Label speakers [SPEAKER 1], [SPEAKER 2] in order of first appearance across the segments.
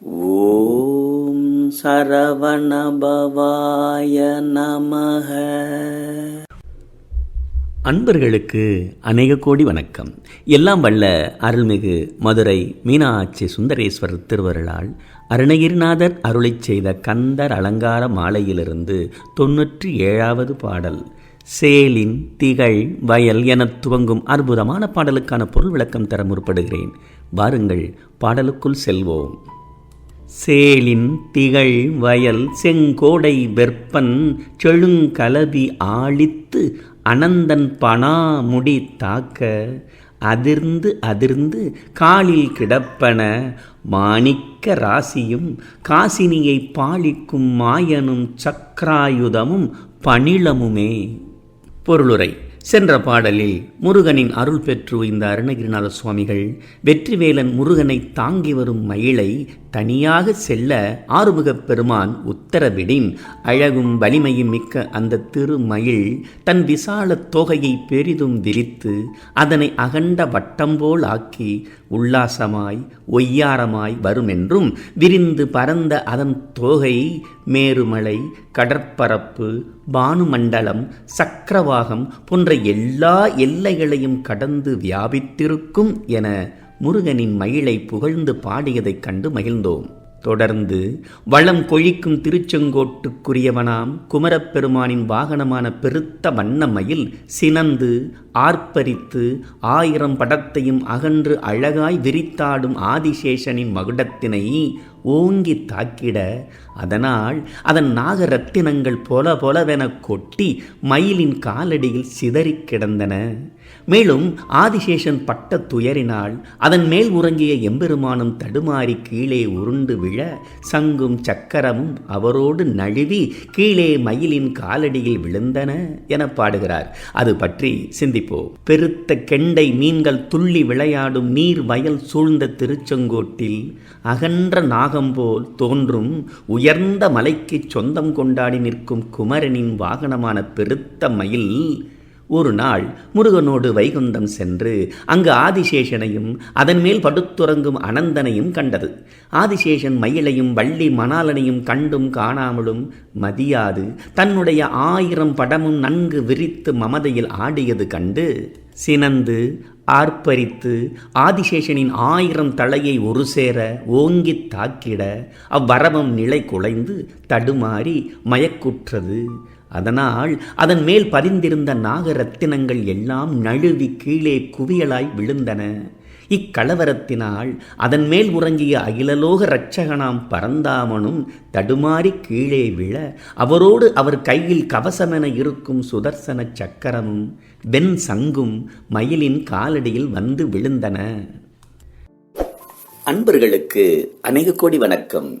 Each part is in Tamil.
[SPEAKER 1] ஓம் சரவணபவாய நமக. அன்பர்களுக்கு அநேக கோடி வணக்கம். எல்லாம் வல்ல அருள்மிகு மதுரை மீனாட்சி சுந்தரேஸ்வரர் திருவருளால் அருணகிரிநாதர் அருளை செய்த கந்தர் அலங்கார மாலையிலிருந்து தொன்னூற்றி ஏழாவது பாடல். சேலின் திகழ் வயல் எனத் துவங்கும் அற்புதமான பாடலுக்கான பொருள் விளக்கம் தர முற்படுகிறேன். வாருங்கள் பாடலுக்குள் செல்வோம். சேலின் திகழ் வயல் செங்கோடை வெற்பன் செழுங்கலவி ஆளித்து அனந்தன் பணாமுடி தாக்க அதிர்ந்து அதிர்ந்து காலில் கிடப்பன மாணிக்க ராசியும் காசினியை பாலிக்கும் மாயனும் சக்ராயுதமும் பணிளமுமே. பொருளுரை. சென்ற பாடலில் முருகனின் அருள் பெற்று இந்த அருணகிரிநாத சுவாமிகள் வெற்றிவேலன் முருகனை தாங்கி வரும் மயிலை தனியாக செல்ல ஆறுமுகப் பெருமான் உத்தரவிடின். அழகும் வலிமையும் மிக்க அந்த திருமயில் தன் விசால தோகையை பெரிதும் விரித்து அதனை அகண்ட வட்டம்போல் ஆக்கி உல்லாசமாய் ஒய்யாரமாய் வருமென்றும் விரிந்து பரந்த அதன் தோகை மேருமலை கடற்பரப்பு பானுமண்டலம் சக்கரவாகம் போன்ற எல்லா எல்லைகளையும் கடந்து வியாபித்திருக்கும் என முருகனின் மயிலை புகழ்ந்து பாடியதைக் கண்டு மகிழ்ந்தோம். தொடர்ந்து வளம் கொழிக்கும் திருச்செங்கோட்டுக்குரியவனாம் குமரப்பெருமானின் வாகனமான பெருத்த வண்ண மயில் சினந்து ஆர்ப்பரித்து ஆயிரம் படத்தையும் அகன்று அழகாய் விரித்தாடும் ஆதிசேஷனின் மகுடத்தினை ஓங்கி தாக்கிட அதனால் அதன் நாகரத்தினங்கள் போல போலவென கொட்டி மயிலின் காலடியில் சிதறிக் கிடந்தன. மேலும் ஆதிசேஷன் பட்ட துயரினால் அதன் மேல் உறங்கிய எம்பெருமானும் தடுமாறி கீழே உருண்டு விழ சங்கும் சக்கரமும் அவரோடு நழுவி கீழே மயிலின் காலடியில் விழுந்தன என பாடுகிறார். அது பற்றி சிந்திப்போம். பெருத்த கெண்டை மீன்கள் துள்ளி விளையாடும் நீர் வயல் சூழ்ந்த திருச்செங்கோட்டில் அகன்ற நாகம் போல் தோன்றும் உயர்ந்த மலைக்கு சொந்தம் கொண்டாடி நிற்கும் குமரனின் வாகனமான பெருத்த மயில் ஒரு நாள் முருகனோடு வைகுந்தம் சென்று அங்கு ஆதிசேஷனையும் அதன் மேல் படுத்துறங்கும் அனந்தனையும் கண்டது. ஆதிசேஷன் மயிலையும் வள்ளி மணாலனையும் கண்டும் காணாமலும் மதியாது. தன்னுடைய ஆயிரம் படமும் நன்கு விரித்து மமதையில் ஆடியது கண்டு சினந்து ஆர்ப்பரித்து ஆதிசேஷனின் ஆயிரம் தலையை ஒரு சேர ஓங்கித் தாக்கிட அவ்வரவம் நிலை குலைந்து தடுமாறி மயக்குற்றது. அதனால் அதன் மேல் பதிந்திருந்த நாகரத்தினங்கள் எல்லாம் நழுவி கீழே குவியலாய் விழுந்தன. இக்கலவரத்தினால் அதன் மேல் உறங்கிய அகிலலோக இரட்சகனாம் பரந்தாமனும் தடுமாறி கீழே விழ அவரோடு அவர் கையில் கவசமென இருக்கும் சுதர்சன சக்கரமும் வெண் சங்கும் மயிலின் காலடியில் வந்து விழுந்தன. அன்பர்களுக்கு அநேக கோடி வணக்கம்.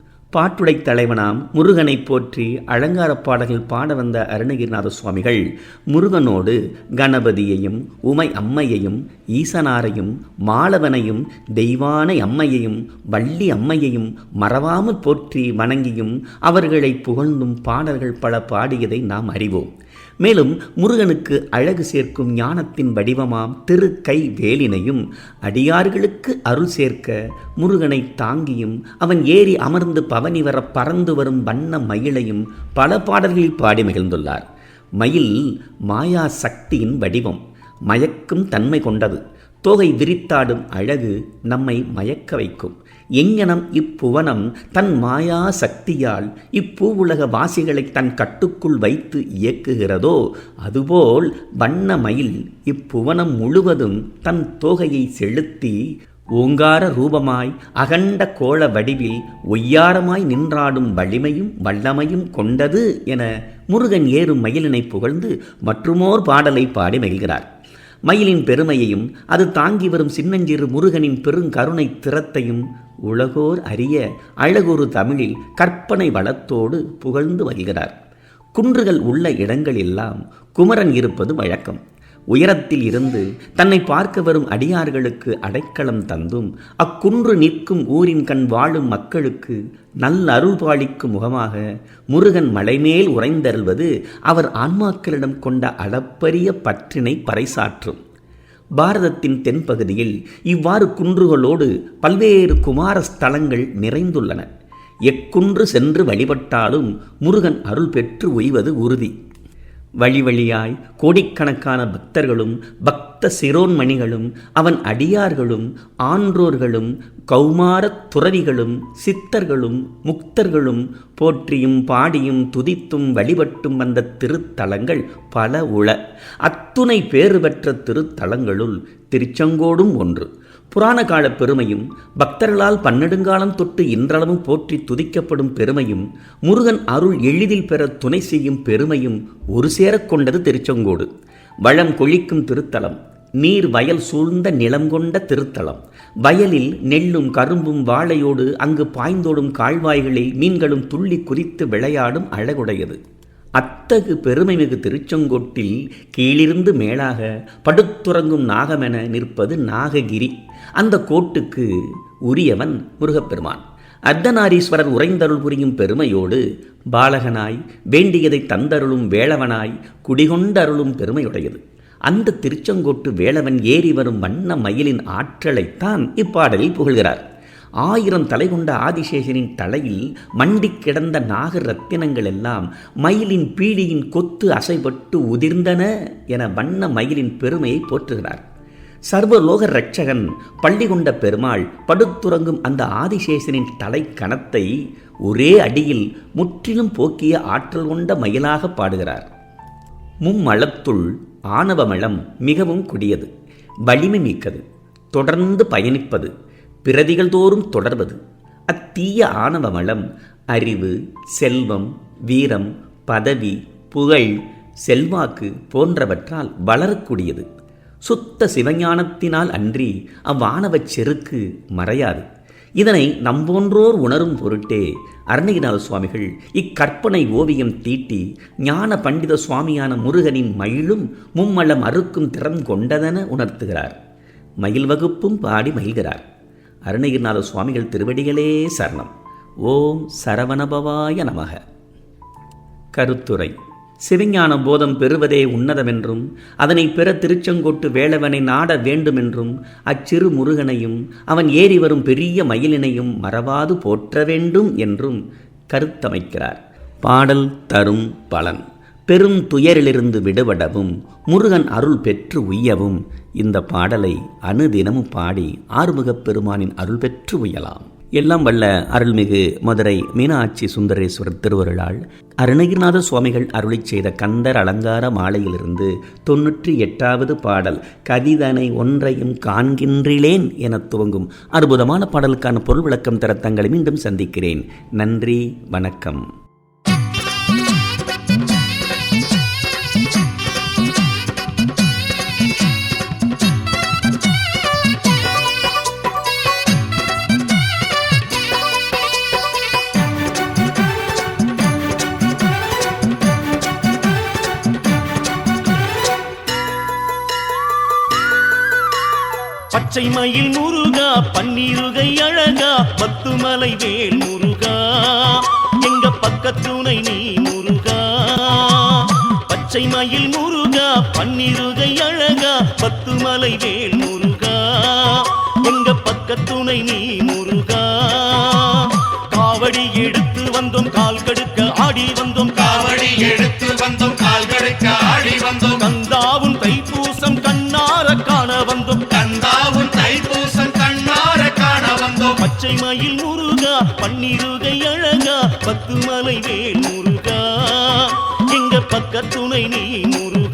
[SPEAKER 1] பாட்டுடை தலைவனாம் முருகனை போற்றி அலங்கார பாடல்கள் பாட வந்த அருணகிரிநாத சுவாமிகள் முருகனோடு கணபதியையும் உமை அம்மையையும் ஈசனாரையும் மாலவனையும் தெய்வானை அம்மையையும் வள்ளி அம்மையையும் மறவாமல் போற்றி வணங்கியும் அவர்களை புகழ்ந்தும் பாடல்கள் பல பாடியதை நாம் அறிவோம். மேலும் முருகனுக்கு அழகு சேர்க்கும் ஞானத்தின் வடிவமாம் திருக்கை வேலினையும் அடியார்களுக்கு அருள் சேர்க்க முருகனை தாங்கியும் அவன் ஏறி அமர்ந்து பவனி வர பறந்து வரும் வண்ண மயிலையும் பல பாடல்களில் பாடி மகிழ்ந்துள்ளார். மயில் மாயா சக்தியின் வடிவம் மயக்கும் தன்மை கொண்டது. தோகை விரித்தாடும் அழகு நம்மை மயக்க வைக்கும். எங்கனம் இப்புவனம் தன் மாயா சக்தியால் இப்பூவுலக வாசிகளை தன் கட்டுக்குள் வைத்து இயக்குகிறதோ அதுபோல் வண்ண மயில் இப்புவனம் முழுவதும் தன் தோகையை செலுத்தி ஓங்கார ரூபமாய் அகண்ட கோள வடிவில் ஒய்யாரமாய் நின்றாடும் வலிமையும் வல்லமையும் கொண்டது என முருகன் ஏறும் மயிலினை புகழ்ந்து மற்றுமோர் பாடலை பாடி மகிழ்கிறார். மயிலின் பெருமையையும் அது தாங்கி வரும் சின்னஞ்சிறு முருகனின் பெருங்கருணை திறத்தையும் உலகோர் அறிய அழகொரு தமிழில் கற்பனை வளத்தோடு புகழ்ந்து வருகிறார். குன்றுகள் உள்ள இடங்களெல்லாம் குமரன் இருப்பது வழக்கம். உயரத்தில் இருந்து தன்னை பார்க்க வரும் அடியார்களுக்கு அடைக்கலம் தந்தும் அக்குன்று நிற்கும் ஊரின் கண் வாழும் மக்களுக்கு நல்ல அருள் பாலிக்கும் முகமாக முருகன் மலைமேல் உறைந்தருள்வது அவர் ஆன்மாக்களிடம் கொண்ட அளப்பரிய பற்றினை பறைசாற்றும். பாரதத்தின் தென்பகுதியில் இவ்வாறு குன்றுகளோடு பல்வேறு குமார ஸ்தலங்கள் நிறைந்துள்ளன. எக்குன்று சென்று வழிபட்டாலும் முருகன் அருள் பெற்று உய்வது உறுதி. வழி வழியாய் கோடிக்கணக்கான பக்தர்களும் பக்த சிரோன்மணிகளும் அவன் அடியார்களும் ஆன்றோர்களும் கௌமாரத் துறவிகளும் சித்தர்களும் முக்தர்களும் போற்றியும் பாடியும் துதித்தும் வழிபட்டும் வந்த திருத்தலங்கள் பல உள. அத்துணை பேறு பெற்ற திருத்தலங்களுள் திருச்செங்கோடும் ஒன்று. புராண கால பெருமையும் பக்தர்களால் பன்னெடுங்காலம் தொட்டு இன்றளவும் போற்றி துதிக்கப்படும் பெருமையும் முருகன் அருள் எளிதில் பெற துணை செய்யும் பெருமையும் ஒரு சேரக் கொண்டது திருச்செங்கோடு. வளம் கொழிக்கும் திருத்தலம் நீர் வயல் சூழ்ந்த நிலம் கொண்ட திருத்தலம். வயலில் நெல்லும் கரும்பும் வாழையோடு அங்கு பாய்ந்தோடும் கால்வாய்களில் மீன்களும் துள்ளி குறித்து விளையாடும் அழகுடையது. அத்தகு பெருமைமிகு திருச்செங்கோட்டில் கீழிருந்து மேலாக படுத்துறங்கும் நாகமென நிற்பது நாககிரி. அந்த கோட்டுக்கு உரியவன் முருகப்பெருமான். அர்த்தநாரீஸ்வரர் உறைந்தருள் புரியும் பெருமையோடு பாலகனாய் வேண்டியதை தந்தருளும் வேளவனாய் குடிகொண்டருளும் பெருமையுடையது. அந்த திருச்செங்கோட்டு வேளவன் ஏறி வரும் வண்ண மயிலின் ஆற்றலைத்தான் இப்பாடலில் புகழ்கிறார். ஆயிரம் தலை கொண்ட ஆதிசேஷனின் தலையில் மண்டி கிடந்த நாக ரத்தினங்கள் எல்லாம் மயிலின் பீடியின் கொத்து அசைபட்டு உதிர்ந்தன என வண்ண மயிலின் பெருமையை போற்றுகிறார். சர்வலோக ரட்சகன் பள்ளி கொண்ட பெருமாள் படுத்துறங்கும் அந்த ஆதிசேஷனின் தலை கணத்தை ஒரே அடியில் முற்றிலும் போக்கிய ஆற்றல் கொண்ட மயிலாக பாடுகிறார். மும்மளத்துள் ஆணவமளம் மிகவும் கொடியது வலிமை மிக்கது தொடர்ந்து பயணிப்பது பிரதிகள் தோறும் தொடர்வது. அத்தீய ஆணவ வளம் அறிவு செல்வம் வீரம் பதவி புகழ் செல்வாக்கு போன்றவற்றால் வளரக்கூடியது. சுத்த சிவஞானத்தினால் அன்றி அவ்வானவச் செருக்கு மறையாது. இதனை நம்போன்றோர் உணரும் பொருட்டே அருணகிரிநாத சுவாமிகள் இக்கற்பனை ஓவியம் தீட்டி ஞான பண்டித சுவாமியான முருகனின் மயிலும் மும்மலம் அறுக்கும் திறம் கொண்டதென உணர்த்துகிறார். மயில் வகுப்பும் பாடி மகிழ்கிறார். அருணகிரிநாத சுவாமிகள் திருவடிகளே சரணம். ஓம் சரவணபவாய நமக. கருத்துரை. சிவஞான போதம் பெறுவதே உன்னதமென்றும் அதனை பெற திருச்செங்கோட்டு வேளவனை நாட வேண்டுமென்றும் அச்சிறு முருகனையும் அவன் ஏறி வரும் பெரிய மயிலினையும் மறவாது போற்ற வேண்டும் என்றும் கருத்தமைக்கிறார். பாடல் தரும் பலன். பெரும் துயரிலிருந்து விடுபடவும் முருகன் அருள் பெற்று உய்யவும் இந்த பாடலை அனுதினமும் பாடி ஆறுமுகப் பெருமானின் அருள் பெற்று உயலாம். எல்லாம் வல்ல அருள்மிகு மதுரை மீனாட்சி சுந்தரேஸ்வரர் திருவருளால் அருணகிரிநாத சுவாமிகள் அருளி செய்த கந்தர் அலங்கார மாலையிலிருந்து தொன்னூற்றி எட்டாவது பாடல் கதிதனை ஒன்றையும் காண்கின்றிலேன் என துவங்கும் அற்புதமான பாடலுக்கான பொருள் விளக்கம் தர தங்களை மீண்டும் சந்திக்கிறேன். நன்றி வணக்கம்.
[SPEAKER 2] பச்சை மயில் முருகா பன்னிருகை அழகா பத்துமலை வேல் முருகா. எங்க பக்கத்துணை நீ முருகா. பச்சை மயில் முருகா பன்னிருகை அழகா பத்துமலை வேல் முருகா. எங்க பக்கத்துணை நீ முருகா. காவடி எடுத்து வந்தோம் கால் கடுக்க ஆடி வந்தோம்
[SPEAKER 3] காவடி எடுத்து வந்தோம் கால் கடுக்க ஆடி வந்தோம்.
[SPEAKER 2] பச்சை மயில் முருகா பன்னிருகை அழகா பத்து மலை வேல் முருகா. எங்க பக்கத்துணை நீ முருகா.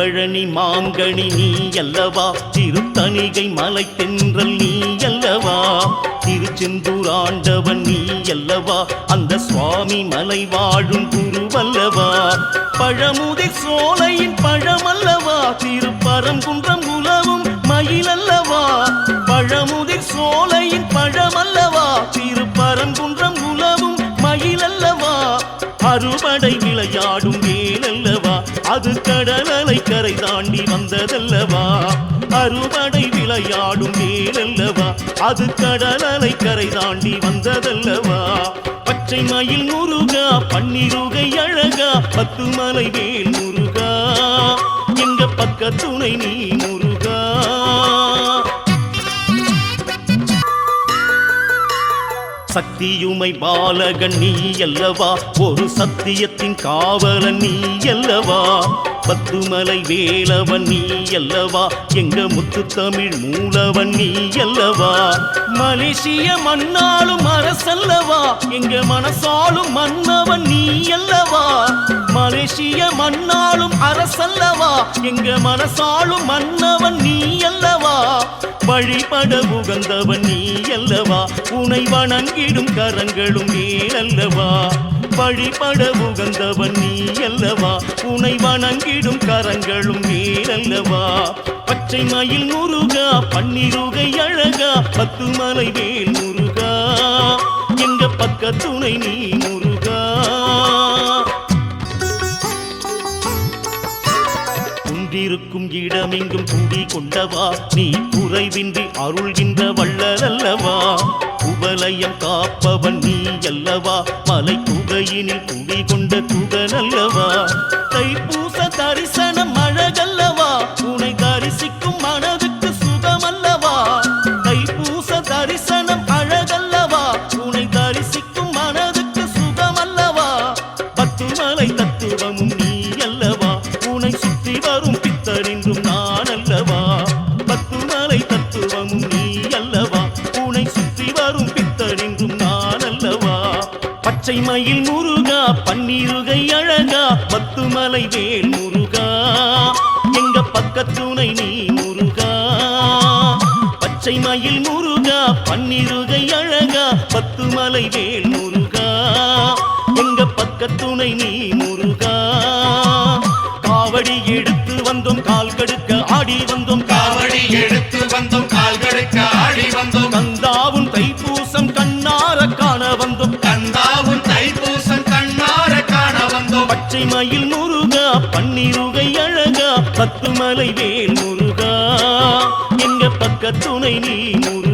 [SPEAKER 2] பழனி மாங்கனி நீ அல்லவா? திருத்தணிகை மலை தென்றல் நீ அல்லவா? திருச்செந்தூர் ஆண்டவன் நீ அல்லவா? அந்த சுவாமி மலை வாழும் குருவல்லவா? பழமுதி சோலையின் பழமல்லவா? திருப்பரங்குன்றம் உலவும் மயிலல்லவா? பழமுதி சோலையின் பழமல்லவா? திருப்பரங்குன்றம் உலவும் மயிலல்லவா? அறுபடை அது கடலலை கரை தாண்டி வந்ததல்லவா? அறுபடை விளையாடும் வேலல்லவா அது கடலலை கரை தாண்டி வந்ததல்லவா? பச்சை மயில் முருகா பன்னிருகை அழகா பத்து மலை வேல் முருகா. எங்க பக்க துணை நீ சக்தியுமை பாலகன் நீ அல்லவா ஒரு சத்தியத்தின் காவலன் நீ அல்லவா பத்துமலை வேலவன் நீ அல்லவா எங்க முத்து தமிழ் மூலவன் நீ அல்லவா மலேசிய மண்ணாலும் அரசல்லவா? எங்க மனசாலும் மன்னவன் நீ அல்லவா மலேசிய மண்ணாலும் அரசல்லவா? எங்க மனசாலும் மன்னவன் நீ அல்லவா வழிபட உகந்தவன் நீ அல்லவா உனை வணங்கிடும் கரங்களும் நீ அல்லவா வழிபட உகந்தவன் நீ அல்லவா உனை வணங்கிடும் கரங்களும் நீரல்லவா? பச்சை மயில் முருகா பன்னிருகை அழகா பத்து மலை வேல் முருகா. எங்க பக்க துணை நீ முருகா. குன்றிருக்கும் இடமெங்கும் குடி கொண்டவா? நீ குறைவின்றி அருள்கின்ற வள்ளல் அல்லவா குவலயம் காப்பவன் நீ அல்லவா? மலை குகையினில் குடி கொண்ட குகன் அல்லவா? தைப்பூச தரிசனம் அழக பச்சை மயில் முருகா பன்னிருகை அழகா பத்து மலை வேல் முருகா. எங்க பக்கத்துணை நீ முருகா. பச்சை மயில் முருகா பன்னிருகை அழகா பத்து மலை வேல் முருகா. எங்க பக்கத்துணை நீ முருகா. காவடி எடுத்து வந்தோம் கால் கடுக்க ஆடி வந்தோம்
[SPEAKER 3] காவடி எடுத்து வந்தோம் கால் கடுக்க ஆடி வந்தோம்.
[SPEAKER 2] மலை வேல் முருகா. எங்க பக்க துணை நீ முருகா.